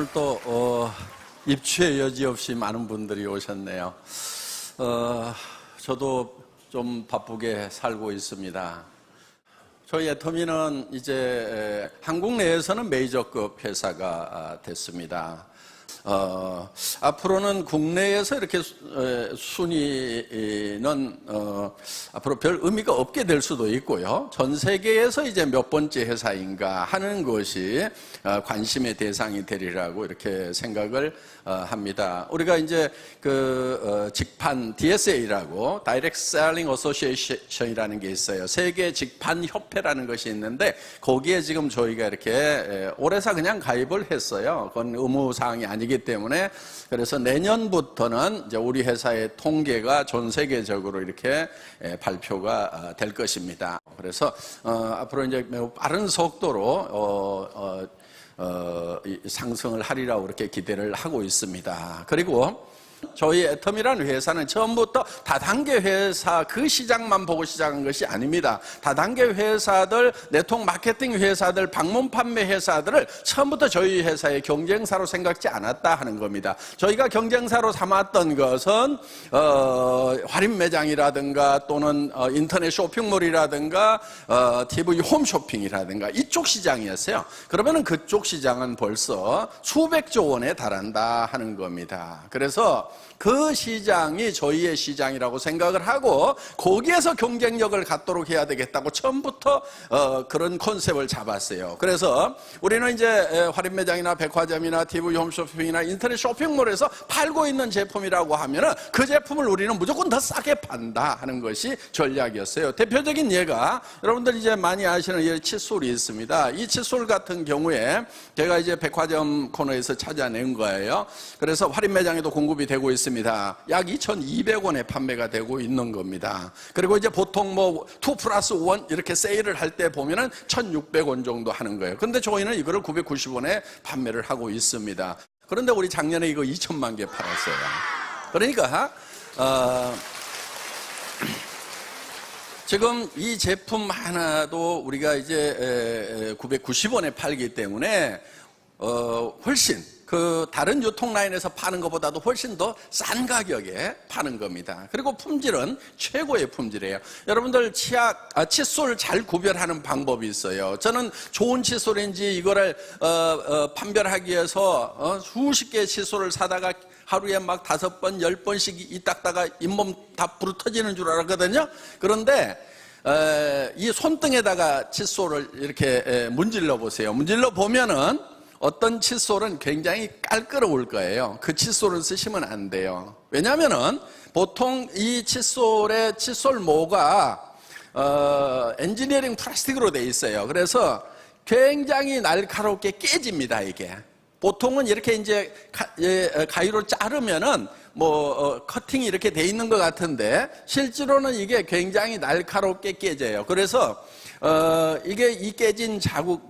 오늘 또 어, 입추의 여지 없이 많은 분들이 오셨네요. 어, 저도 좀 바쁘게 살고 있습니다. 저희 애터미는 이제 에, 한국 내에서는 메이저급 회사가 아, 됐습니다. 어, 앞으로는 국내에서 이렇게 순위는 어, 앞으로 별 의미가 없게 될 수도 있고요. 전 세계에서 이제 몇 번째 회사인가 하는 것이 어, 관심의 대상이 되리라고 이렇게 생각을 어, 합니다. 우리가 이제 그 어, 직판 DSA라고 Direct Selling Association이라는 게 있어요. 세계 직판 협회라는 것이 있는데 거기에 지금 저희가 이렇게 에, 올해사 그냥 가입을 했어요. 그건 의무 사항이 아니기 때문에 그래서 내년부터는 이제 우리 회사의 통계가 전 세계적으로 이렇게 에, 발표가 어, 될 것입니다. 그래서 어, 앞으로 이제 매우 빠른 속도로 어, 어, 어, 이 상승을 하리라고 이렇게 기대를 하고 있습니다. 그리고 저희 애텀이라는 회사는 처음부터 다단계 회사 그 시장만 보고 시작한 것이 아닙니다. 다단계 회사들, 네트워크 마케팅 회사들, 방문 판매 회사들을 처음부터 저희 회사의 경쟁사로 생각지 않았다 하는 겁니다. 저희가 경쟁사로 삼았던 것은 어, 할인 매장이라든가 또는 어, 인터넷 쇼핑몰이라든가 어, TV 홈쇼핑이라든가 이쪽 시장이었어요. 그러면은 그쪽 시장은 벌써 수백조 원에 달한다 하는 겁니다. 그래서 그 시장이 저희의 시장이라고 생각을 하고 거기에서 경쟁력을 갖도록 해야 되겠다고 처음부터 어, 그런 컨셉을 잡았어요. 그래서 우리는 이제 에, 할인 매장이나 백화점이나 TV 홈쇼핑이나 인터넷 쇼핑몰에서 팔고 있는 제품이라고 하면은 그 제품을 우리는 무조건 더 싸게 판다 하는 것이 전략이었어요. 대표적인 예가 여러분들 이제 많이 아시는 이 칫솔이 있습니다. 이 칫솔 같은 경우에 제가 이제 백화점 코너에서 찾아낸 거예요. 그래서 할인 매장에도 공급이 되고 있습니다. 약 2,200원에 판매가 되고 있는 겁니다. 그리고 이제 보통 뭐 2 플러스 1 이렇게 세일을 할 때 보면은 1,600원 정도 하는 거예요. 근데 저희는 이거를 990원에 판매를 하고 있습니다. 그런데 우리 작년에 이거 2천만 개 팔았어요. 그러니까 어, 지금 이 제품 하나도 우리가 이제 990원에 팔기 때문에 어, 훨씬 그 다른 유통 라인에서 파는 것보다도 훨씬 더 싼 가격에 파는 겁니다. 그리고 품질은 최고의 품질이에요. 여러분들 치약, 아, 칫솔 잘 구별하는 방법이 있어요. 저는 좋은 칫솔인지 이거를 어, 어, 판별하기 위해서 어, 수십 개의 칫솔을 사다가 하루에 막 다섯 번, 열 번씩 이 닦다가 잇몸 다 부르터지는 줄 알았거든요. 그런데 에, 이 손등에다가 칫솔을 이렇게 에, 문질러 보세요. 문질러 보면은 어떤 칫솔은 굉장히 깔끄러울 거예요. 그 칫솔을 쓰시면 안 돼요. 왜냐하면은 보통 이 칫솔의 칫솔모가 어, 엔지니어링 플라스틱으로 돼 있어요. 그래서 굉장히 날카롭게 깨집니다, 이게. 보통은 이렇게 이제 가, 예, 가위로 자르면은 뭐 어, 커팅이 이렇게 돼 있는 것 같은데 실제로는 이게 굉장히 날카롭게 깨져요. 그래서 어, 이게 이 깨진 자국 음, 어,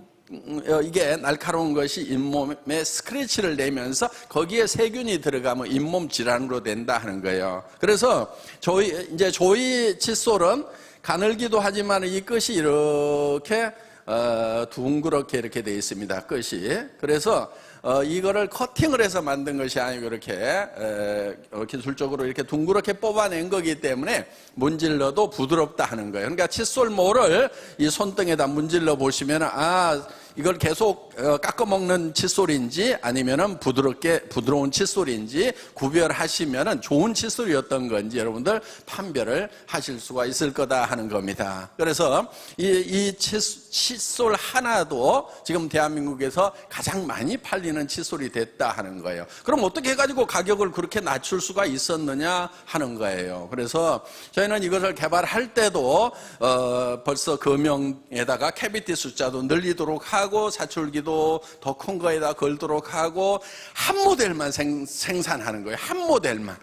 이게 날카로운 것이 잇몸에 스크래치를 내면서 거기에 세균이 들어가면 잇몸 질환으로 된다 하는 거예요. 그래서 저희 이제 조이 칫솔은 가늘기도 하지만 이 끝이 이렇게 어, 둥그렇게 이렇게 되어 있습니다. 끝이. 그래서 어, 이거를 커팅을 해서 만든 것이 아니고 이렇게 에, 어, 기술적으로 이렇게 둥그렇게 뽑아낸 거기 때문에 문질러도 부드럽다 하는 거예요. 그러니까 칫솔모를 이 손등에다 문질러 보시면 아 이걸 계속 어, 깎아 먹는 칫솔인지 아니면은 부드럽게 부드러운 칫솔인지 구별하시면은 좋은 칫솔이었던 건지 여러분들 판별을 하실 수가 있을 거다 하는 겁니다. 그래서 이, 이 칫솔 하나도 지금 대한민국에서 가장 많이 팔리는 칫솔이 됐다 하는 거예요. 그럼 어떻게 해가지고 가격을 그렇게 낮출 수가 있었느냐 하는 거예요. 그래서 저희는 이것을 개발할 때도 어, 벌써 금형에다가 캐비티 숫자도 늘리도록 하고 사출기도 더 큰 거에다 걸도록 하고 한 모델만 생, 생산하는 거예요. 한 모델만.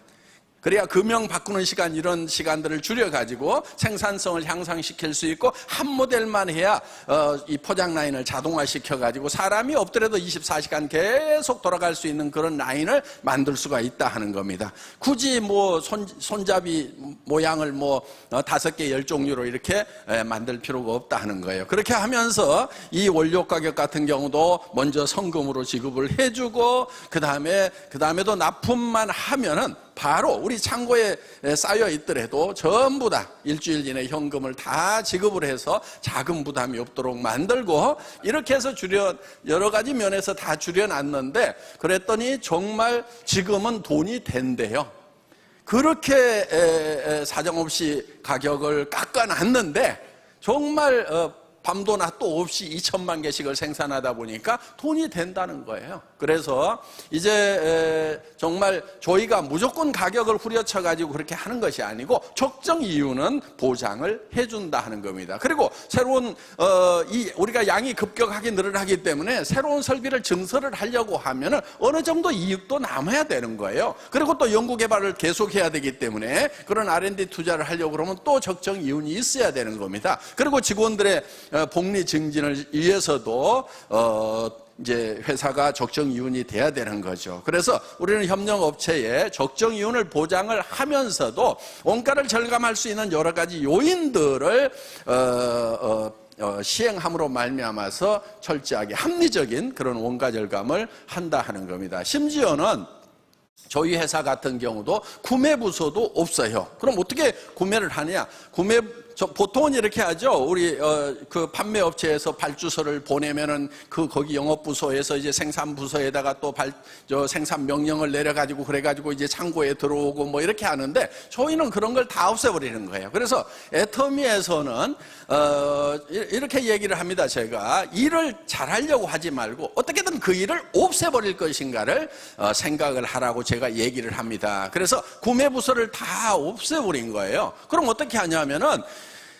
그래야 금형 바꾸는 시간 이런 시간들을 줄여가지고 생산성을 향상시킬 수 있고 한 모델만 해야 어, 이 포장 라인을 자동화시켜가지고 사람이 없더라도 24시간 계속 돌아갈 수 있는 그런 라인을 만들 수가 있다 하는 겁니다. 굳이 뭐 손, 손잡이 모양을 뭐 어, 다섯 개 열 종류로 이렇게 에, 만들 필요가 없다 하는 거예요. 그렇게 하면서 이 원료 가격 같은 경우도 먼저 성금으로 지급을 해주고 그 다음에 그 다음에도 납품만 하면은 바로 우리 창고에 쌓여 있더라도 전부 다 일주일 이내 현금을 다 지급을 해서 자금 부담이 없도록 만들고 이렇게 해서 줄여 여러 가지 면에서 다 줄여놨는데 그랬더니 정말 지금은 돈이 된대요. 그렇게 사정없이 가격을 깎아놨는데 정말 어, 밤도 낮도 없이 2천만 개씩을 생산하다 보니까 돈이 된다는 거예요. 그래서 이제 에, 정말 저희가 무조건 가격을 후려쳐 가지고 그렇게 하는 것이 아니고 적정 이유는 보장을 해준다 하는 겁니다. 그리고 새로운 어, 이 우리가 양이 급격하게 늘어나기 때문에 새로운 설비를 증설을 하려고 하면은 어느 정도 이익도 남아야 되는 거예요. 그리고 또 연구 개발을 계속해야 되기 때문에 그런 R&D 투자를 하려고 그러면 또 적정 이윤이 있어야 되는 겁니다. 그리고 직원들의 어, 복리 증진을 위해서도 어, 이제 회사가 적정 이윤이 돼야 되는 거죠. 그래서 우리는 협력업체에 적정 이윤을 보장을 하면서도 원가를 절감할 수 있는 여러 가지 요인들을 어, 어, 어, 시행함으로 말미암아서 철저하게 합리적인 그런 원가 절감을 한다 하는 겁니다. 심지어는 저희 회사 같은 경우도 구매 부서도 없어요. 그럼 어떻게 구매를 하냐? 구매 저 보통은 이렇게 하죠. 우리 어, 그 판매 업체에서 발주서를 보내면은 그 거기 영업 부서에서 이제 생산 부서에다가 또 발 저 생산 명령을 내려 가지고 그래 가지고 이제 창고에 들어오고 뭐 이렇게 하는데 저희는 그런 걸 다 없애 버리는 거예요. 그래서 애터미에서는 어, 이- 이렇게 얘기를 합니다. 제가 일을 잘 하려고 하지 말고 어떻게든 그 일을 없애 버릴 것인가를 어, 생각을 하라고 제가 얘기를 합니다. 그래서 구매 부서를 다 없애 버린 거예요. 그럼 어떻게 하냐면은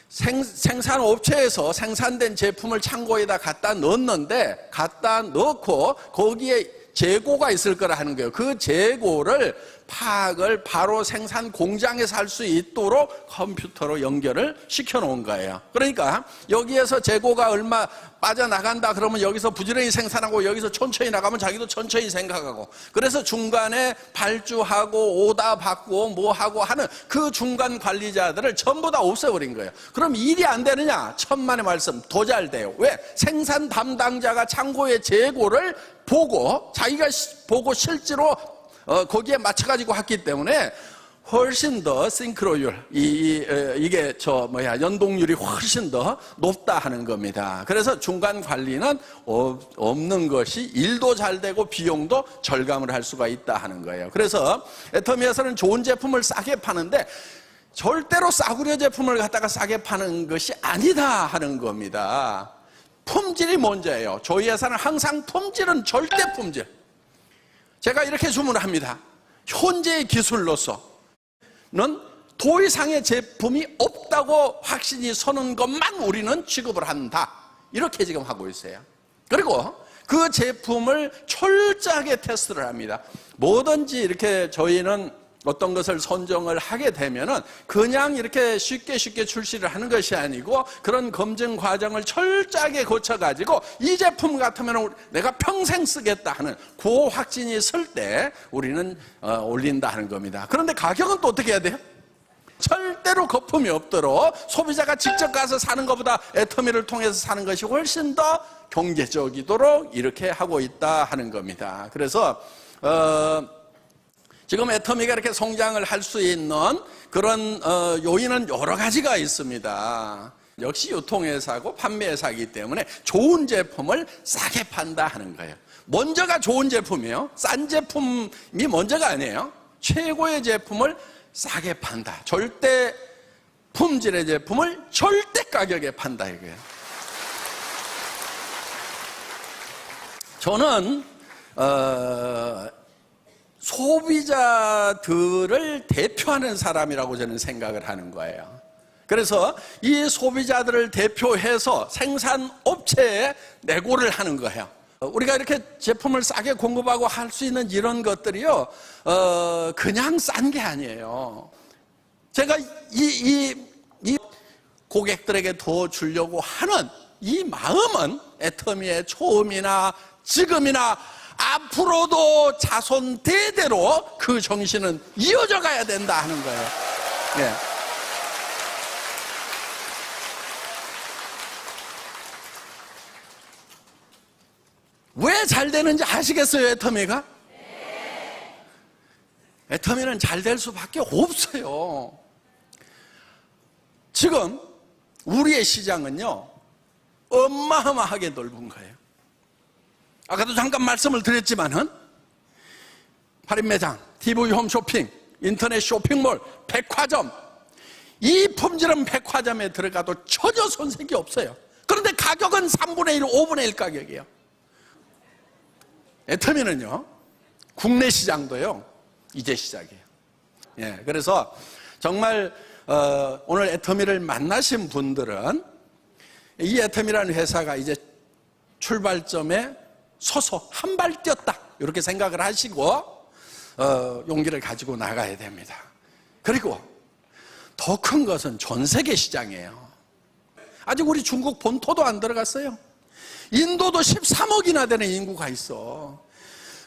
생, 생산 업체에서 생산된 제품을 창고에다 갖다 넣었는데 갖다 넣고 거기에 재고가 있을 거라 하는 거예요. 그 재고를 파악을 바로 생산 공장에서 할 수 있도록 컴퓨터로 연결을 시켜 놓은 거예요. 그러니까 여기에서 재고가 얼마 빠져나간다 그러면 여기서 부지런히 생산하고 여기서 천천히 나가면 자기도 천천히 생각하고 그래서 중간에 발주하고 오다 받고 뭐 하고 하는 그 중간 관리자들을 전부 다 없애버린 거예요. 그럼 일이 안 되느냐? 천만의 말씀 더잘 돼요. 왜? 생산 담당자가 창고의 재고를 보고 자기가 시- 보고 실제로 어, 거기에 맞춰가지고 했기 때문에 훨씬 더 싱크로율, 이, 이, 에, 이게 저 뭐야 연동률이 훨씬 더 높다 하는 겁니다. 그래서 중간 관리는 어- 없는 것이 일도 잘 되고 비용도 절감을 할 수가 있다 하는 거예요. 그래서 애터미에서는 좋은 제품을 싸게 파는데 절대로 싸구려 제품을 갖다가 싸게 파는 것이 아니다 하는 겁니다. 품질이 먼저예요. 저희 회사는 항상 품질은 절대 품질. 제가 이렇게 주문을 합니다. 현재의 기술로서는 더 이상의 제품이 없다고 확신이 서는 것만 우리는 취급을 한다. 이렇게 지금 하고 있어요. 그리고 그 제품을 철저하게 테스트를 합니다. 뭐든지 이렇게 저희는 어떤 것을 선정을 하게 되면은 그냥 이렇게 쉽게 쉽게 출시를 하는 것이 아니고 그런 검증 과정을 철저하게 거쳐가지고 이 제품 같으면 내가 평생 쓰겠다 하는 그 확진이 설때 우리는 어, 올린다 하는 겁니다. 그런데 가격은 또 어떻게 해야 돼요? 절대로 거품이 없도록 소비자가 직접 가서 사는 것보다 애터미를 통해서 사는 것이 훨씬 더 경제적이도록 이렇게 하고 있다 하는 겁니다. 그래서 어, 지금 애터미가 이렇게 성장을 할 수 있는 그런 어, 요인은 여러 가지가 있습니다. 역시 유통회사고 판매회사이기 때문에 좋은 제품을 싸게 판다 하는 거예요. 먼저가 좋은 제품이에요. 싼 제품이 먼저가 아니에요. 최고의 제품을 싸게 판다. 절대 품질의 제품을 절대 가격에 판다 이거예요. 저는 어, 소비자들을 대표하는 사람이라고 저는 생각을 하는 거예요. 그래서 이 소비자들을 대표해서 생산업체에 내고를 하는 거예요. 우리가 이렇게 제품을 싸게 공급하고 할 수 있는 이런 것들이요, 어, 그냥 싼 게 아니에요. 제가 이, 이, 이 고객들에게 더 주려고 하는 이 마음은 애터미의 초음이나 지금이나 앞으로도 자손 대대로 그 정신은 이어져 가야 된다 하는 거예요. 예. 왜 잘 되는지 아시겠어요, 애터미가? 애터미는 잘 될 수밖에 없어요. 지금 우리의 시장은요, 어마어마하게 넓은 거예요. 아까도 잠깐 말씀을 드렸지만은, 할인 매장, TV 홈쇼핑, 인터넷 쇼핑몰, 백화점, 이 품질은 백화점에 들어가도 전혀 손색이 없어요. 그런데 가격은 3분의 1, 5분의 1 가격이에요. 애터미는요, 국내 시장도요, 이제 시작이에요. 예, 그래서 정말 어, 오늘 애터미를 만나신 분들은 이 애터미라는 회사가 이제 출발점에 서서 한 발 뛰었다 이렇게 생각을 하시고 어, 용기를 가지고 나가야 됩니다. 그리고 더 큰 것은 전 세계 시장이에요. 아직 우리 중국 본토도 안 들어갔어요. 인도도 13억이나 되는 인구가 있어.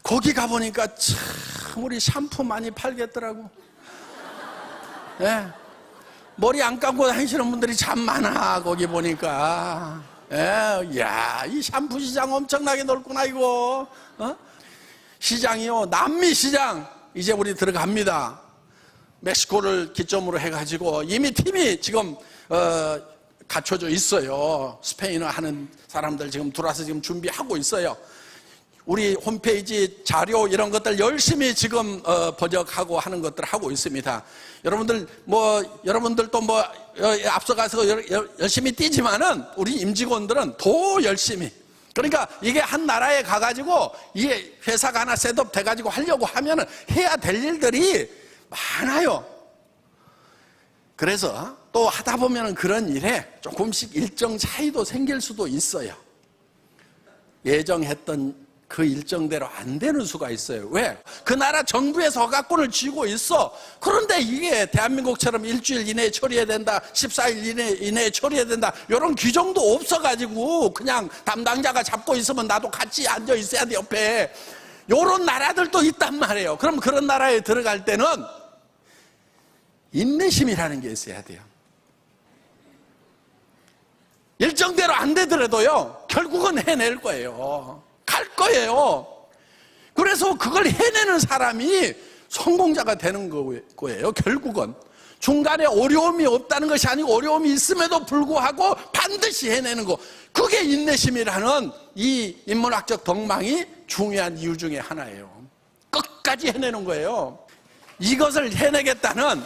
거기 가보니까 참 우리 샴푸 많이 팔겠더라고. 예. 머리 안 감고 다니시는 분들이 참 많아, 거기 보니까. 예, 야, 이 샴푸 시장 엄청나게 넓구나, 이거. 어? 시장이요, 남미 시장, 이제 우리 들어갑니다. 멕시코를 기점으로 해가지고 이미 팀이 지금, 어, 갖춰져 있어요. 스페인어 하는 사람들 지금 들어와서 지금 준비하고 있어요. 우리 홈페이지 자료 이런 것들 열심히 지금 어, 번역하고 하는 것들 하고 있습니다. 여러분들 뭐 여러분들도 뭐 어, 앞서가서 열심히 뛰지만은 우리 임직원들은 더 열심히 그러니까 이게 한 나라에 가가지고 이게 회사가 하나 셋업 돼가지고 하려고 하면은 해야 될 일들이 많아요. 그래서 또 하다 보면은 그런 일에 조금씩 일정 차이도 생길 수도 있어요. 예정했던 그 일정대로 안 되는 수가 있어요. 왜? 그 나라 정부에서 허가권을 쥐고 있어. 그런데 이게 대한민국처럼 일주일 이내에 처리해야 된다, 14일 이내, 이내에 처리해야 된다, 이런 규정도 없어가지고 그냥 담당자가 잡고 있으면 나도 같이 앉아 있어야 돼, 옆에. 요런 나라들도 있단 말이에요. 그럼 그런 나라에 들어갈 때는 인내심이라는 게 있어야 돼요. 일정대로 안 되더라도요, 결국은 해낼 거예요. 갈 거예요. 그래서 그걸 해내는 사람이 성공자가 되는 거예요, 결국은. 중간에 어려움이 없다는 것이 아니고 어려움이 있음에도 불구하고 반드시 해내는 거. 그게 인내심이라는 이 인문학적 덕망이 중요한 이유 중에 하나예요. 끝까지 해내는 거예요. 이것을 해내겠다는,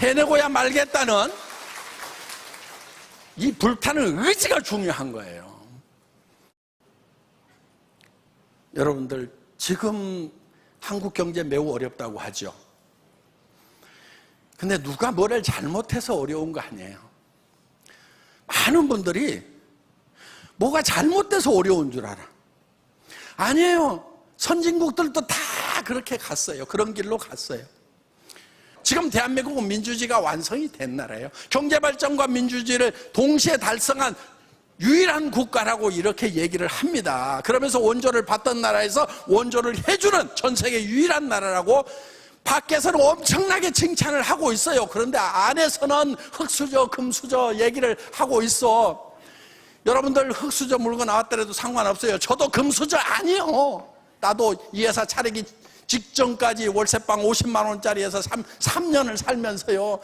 해내고야 말겠다는 이 불타는 의지가 중요한 거예요. 여러분들, 지금 한국 경제 매우 어렵다고 하죠. 근데 누가 뭐를 잘못해서 어려운 거 아니에요. 많은 분들이 뭐가 잘못돼서 어려운 줄 알아. 아니에요. 선진국들도 다 그렇게 갔어요. 그런 길로 갔어요. 지금 대한민국은 민주주의가 완성이 된 나라예요. 경제발전과 민주주의를 동시에 달성한 유일한 국가라고 이렇게 얘기를 합니다. 그러면서 원조를 받던 나라에서 원조를 해주는 전 세계 유일한 나라라고 밖에서는 엄청나게 칭찬을 하고 있어요. 그런데 안에서는 흙수저, 금수저 얘기를 하고 있어. 여러분들 흙수저 물건 나왔더라도 상관없어요. 저도 금수저 아니요. 나도 이 회사 차리기 직전까지 월세방 50만 원짜리에서 3, 3년을 살면서요.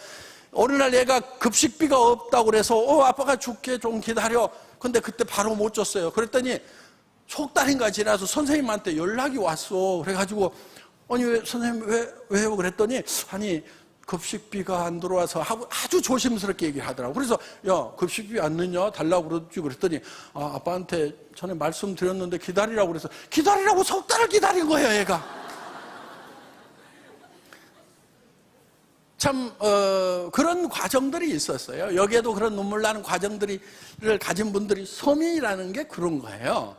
어느 날 얘가 급식비가 없다고 그래서 어 아빠가 줄게 좀 기다려. 근데 그때 바로 못 줬어요. 그랬더니 석 달인가 지나서 선생님한테 연락이 왔어. 그래가지고 아니 왜 선생님 왜 왜요? 그랬더니 아니 급식비가 안 들어와서 하고 아주 조심스럽게 얘기를 하더라고. 그래서 야 급식비 안 넣냐 달라고 그러지 그랬더니 아 아빠한테 전에 말씀드렸는데 기다리라고 그래서 기다리라고 석 달을 기다린 거예요, 얘가. 참 어, 그런 과정들이 있었어요. 여기에도 그런 눈물 나는 과정들을 가진 분들이 서민이라는 게 그런 거예요.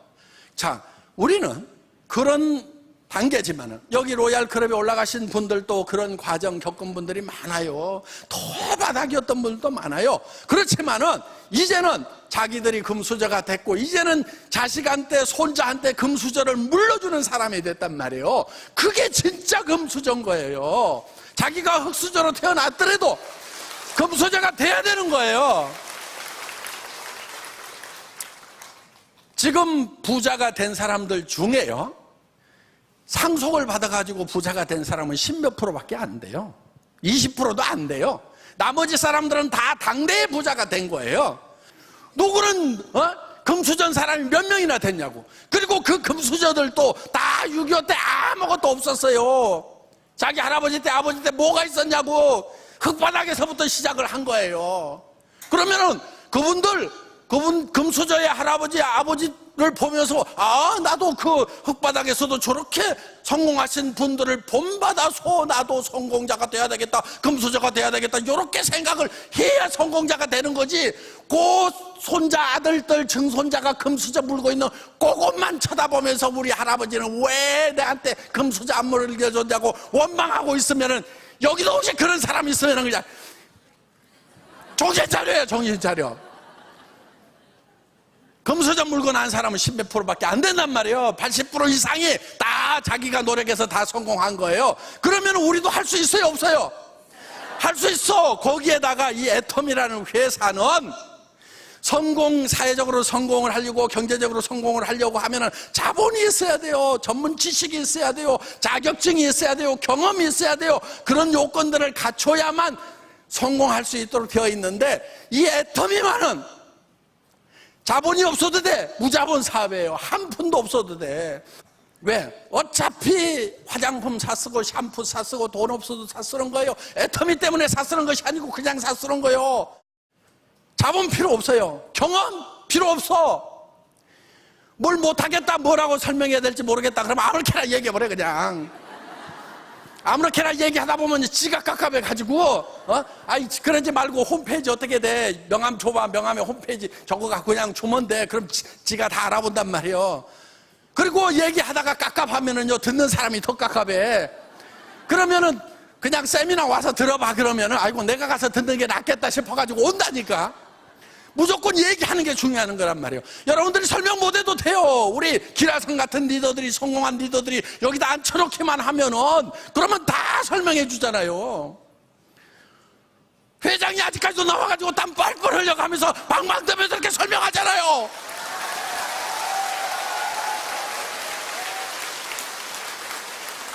자, 우리는 그런 단계지만은 여기 로얄 클럽에 올라가신 분들도 그런 과정 겪은 분들이 많아요. 도바닥이었던 분들도 많아요. 그렇지만은 이제는 자기들이 금수저가 됐고 이제는 자식한테 손자한테 금수저를 물려주는 사람이 됐단 말이에요. 그게 진짜 금수저인 거예요. 자기가 흙수저로 태어났더라도 금수저가 돼야 되는 거예요. 지금 부자가 된 사람들 중에요. 상속을 받아가지고 부자가 된 사람은 10몇 프로밖에 안 돼요. 20%도 안 돼요. 나머지 사람들은 다 당대의 부자가 된 거예요. 누구는, 어? 금수저 사람이 몇 명이나 됐냐고. 그리고 그 금수저들도 다 6.25 때 아무것도 없었어요. 자기 할아버지 때, 아버지 때 뭐가 있었냐고. 흙바닥에서부터 시작을 한 거예요. 그러면은 그분들, 그분 금수저의 할아버지, 아버지를 보면서 아, 나도 그 흙바닥에서도 저렇게 성공하신 분들을 본받아서 나도 성공자가 돼야 되겠다. 금수저가 돼야 되겠다. 이렇게 생각을 해야 성공자가 되는 거지. 그 손자, 아들들, 증손자가 금수저 물고 있는 그것만 쳐다보면서 우리 할아버지는 왜 내한테 금수저 안 물려줬냐고 원망하고 있으면은 여기도 혹시 그런 사람이 있으면 그냥 정신 차려요, 정신 차려. 금수저 물고 난 사람은 10몇 프로밖에 안 된단 말이에요. 80% 이상이 다 자기가 노력해서 다 성공한 거예요. 그러면 우리도 할 수 있어요, 없어요? 할 수 있어. 거기에다가 이 애텀이라는 회사는 성공, 사회적으로 성공을 하려고 경제적으로 성공을 하려고 하면은 자본이 있어야 돼요. 전문 지식이 있어야 돼요. 자격증이 있어야 돼요. 경험이 있어야 돼요. 그런 요건들을 갖춰야만 성공할 수 있도록 되어 있는데 이 애터미만은 자본이 없어도 돼. 무자본 사업이에요. 한 푼도 없어도 돼. 왜? 어차피 화장품 사 쓰고 샴푸 사 쓰고 돈 없어도 사 쓰는 거예요. 애터미 때문에 사 쓰는 것이 아니고 그냥 사 쓰는 거예요. 자본 필요 없어요. 경험 필요 없어. 뭘 못하겠다, 뭐라고 설명해야 될지 모르겠다. 그러면 아무렇게나 얘기해버려, 그냥. 아무렇게나 얘기하다 보면 지가 깝깝해 가지고, 어? 아이, 그러지 말고 홈페이지 어떻게 돼? 명함 줘봐, 명함에 홈페이지 저거 갖고 그냥 주면 돼. 그럼 지, 가다 알아본단 말이에요. 그리고 얘기하다가 깝깝하면은요, 듣는 사람이 더 깝깝해. 그러면은 그냥 세미나 와서 들어봐, 그러면은, 아이고, 내가 가서 듣는 게 낫겠다 싶어가지고 온다니까. 무조건 얘기하는 게 중요한 거란 말이에요. 여러분들이 설명 못 해도 돼요. 우리 기라성 같은 리더들이 성공한 리더들이 여기다 앉혀놓기만 하면은 그러면 다 설명해 주잖아요. 회장이 아직까지도 나와가지고 땀 뻘뻘 흘려가면서 방방 뜨면서 이렇게 설명하잖아요.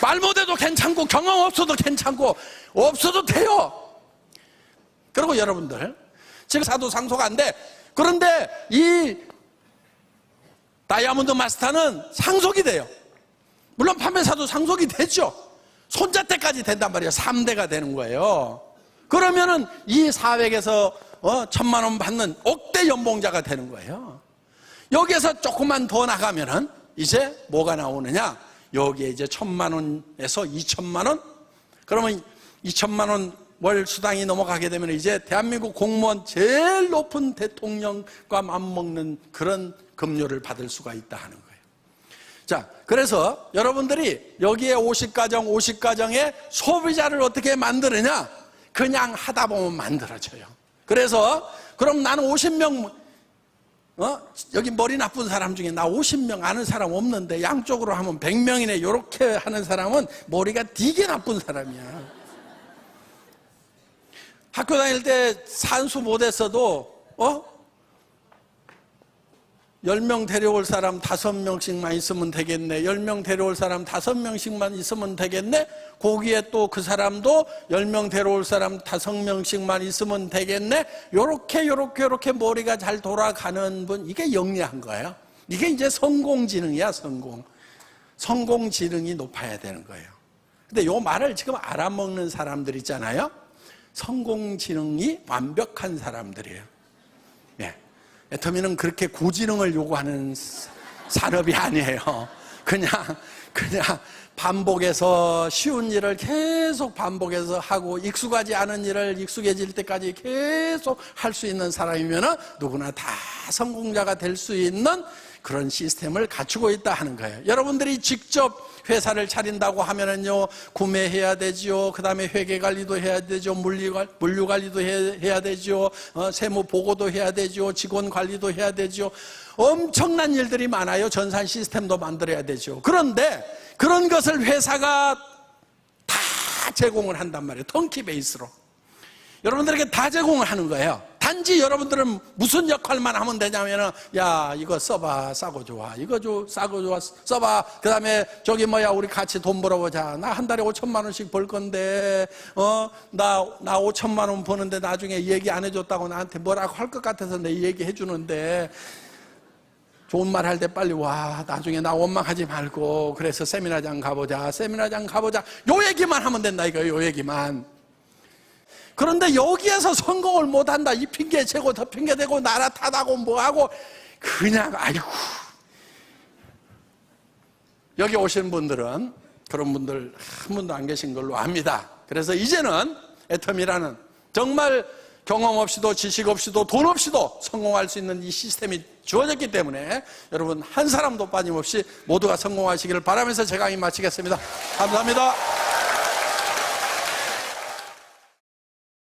말 못해도 괜찮고 경험 없어도 괜찮고 없어도 돼요. 그리고 여러분들 지금 사도 상소가 안 돼. 그런데 이 다이아몬드 마스터는 상속이 돼요. 물론 판매사도 상속이 되죠. 손자 때까지 된단 말이에요. 3대가 되는 거예요. 그러면은 이 사회에서 어, 천만 원 받는 억대 연봉자가 되는 거예요. 여기에서 조금만 더 나가면은 이제 뭐가 나오느냐? 여기에 이제 천만 원에서 이천만 원? 그러면 이천만 원 월 수당이 넘어가게 되면 이제 대한민국 공무원 제일 높은 대통령과 맞먹는 그런 급료를 받을 수가 있다 하는 거예요. 자, 그래서 여러분들이 여기에 50가정, 50가정의 소비자를 어떻게 만드느냐? 그냥 하다 보면 만들어져요. 그래서 그럼 나는 50명 어? 여기 머리 나쁜 사람 중에 나 50명 아는 사람 없는데 양쪽으로 하면 100명이네. 이렇게 하는 사람은 머리가 되게 나쁜 사람이야. 학교 다닐 때 산수 못했어도, 어? 10명 데려올 사람 5명씩만 있으면 되겠네. 10명 데려올 사람 5명씩만 있으면 되겠네. 거기에 또 그 사람도 10명 데려올 사람 5명씩만 있으면 되겠네. 요렇게, 요렇게, 요렇게 머리가 잘 돌아가는 분, 이게 영리한 거예요. 이게 이제 성공지능이야, 성공. 성공지능이 높아야 되는 거예요. 근데 요 말을 지금 알아먹는 사람들 있잖아요. 성공지능이 완벽한 사람들이에요. 예. 애터미는 그렇게 고지능을 요구하는 산업이 아니에요. 그냥, 그냥 반복해서 쉬운 일을 계속 반복해서 하고 익숙하지 않은 일을 익숙해질 때까지 계속 할 수 있는 사람이면 누구나 다 성공자가 될 수 있는 그런 시스템을 갖추고 있다 하는 거예요. 여러분들이 직접 회사를 차린다고 하면은요, 구매해야 되지요. 그 다음에 회계 관리도 해야 되죠. 물류 관리도 해, 해야 되죠. 어, 세무 보고도 해야 되죠. 직원 관리도 해야 되죠. 엄청난 일들이 많아요. 전산 시스템도 만들어야 되죠. 그런데 그런 것을 회사가 다 제공을 한단 말이에요. 턴키 베이스로. 여러분들에게 다 제공을 하는 거예요. 단지 여러분들은 무슨 역할만 하면 되냐면은, 야, 이거 써봐. 싸고 좋아. 이거 줘. 싸고 좋아. 써봐. 그 다음에 저기 뭐야, 우리 같이 돈 벌어보자. 나 한 달에 5천만 원씩 벌 건데, 어, 나, 나 5천만 원 버는데 나중에 얘기 안 해줬다고 나한테 뭐라고 할 것 같아서 내 얘기 해주는데, 좋은 말 할 때 빨리 와. 나중에 나 원망하지 말고. 그래서 세미나장 가보자. 세미나장 가보자. 요 얘기만 하면 된다, 이거, 요 얘기만. 그런데 여기에서 성공을 못한다. 이 핑계 제고 더 핑계 대고 나라 탓하고 뭐하고 그냥 아이고. 여기 오신 분들은 그런 분들 한 분도 안 계신 걸로 압니다. 그래서 이제는 애텀이라는 정말 경험 없이도 지식 없이도 돈 없이도 성공할 수 있는 이 시스템이 주어졌기 때문에 여러분 한 사람도 빠짐없이 모두가 성공하시기를 바라면서 제 강의 마치겠습니다. 감사합니다.